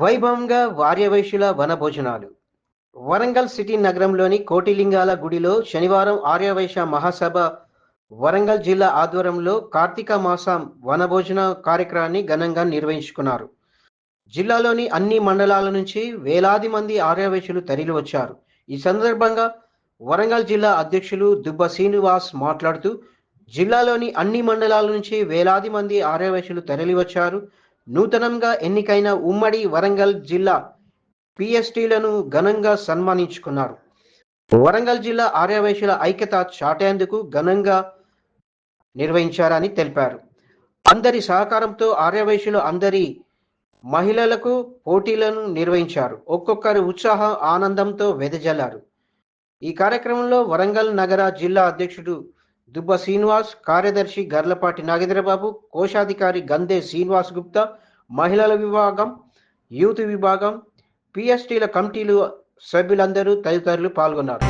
వైభవంగా వార్యవైశ్యుల వనభోజనాలు. వరంగల్ సిటీ నగరంలోని కోటిలింగాల గుడిలో శనివారం ఆర్యవైశ్య మహాసభ. వరంగల్ జిల్లా ఆధ్వర్యంలో కార్తీక మాసం వనభోజన కార్యక్రమాన్ని ఘనంగా నిర్వహించుకున్నారు. జిల్లాలోని అన్ని మండలాల నుంచి వేలాది మంది ఆర్యవైశ్యులు తరలి వచ్చారు. ఈ సందర్భంగా వరంగల్ జిల్లా అధ్యక్షులు దుబ్బ శ్రీనివాస్ మాట్లాడుతూ జిల్లాలోని అన్ని మండలాల నుంచి వేలాది మంది ఆర్యవైశ్యులు తరలి వచ్చారు. నూతనంగా ఎన్నికైన ఉమ్మడి వరంగల్ జిల్లా పిఎస్టీలను ఘనంగా సన్మానించుకున్నారు. వరంగల్ జిల్లా ఆర్యవైశ్యుల ఐక్యత చాటేందుకు ఘనంగా నిర్వహించారని తెలిపారు. అందరి సహకారంతో ఆర్యవైశ్యులు అందరి మహిళలకు పోటీలను నిర్వహించారు. ఒక్కొక్కరి ఉత్సాహం ఆనందంతో వెదజల్లారు. ఈ కార్యక్రమంలో వరంగల్ నగర జిల్లా అధ్యక్షుడు దుబ్బ శ్రీనివాస్ కార్యదర్శి గర్లపాటి నాగేంద్రబాబు కోశాధికారి గందే శ్రీనివాస్ గుప్తా మహిళల విభాగం యూత్ విభాగం పిఎస్టీల కమిటీలు సభ్యులందరూ తదితరులు పాల్గొన్నారు.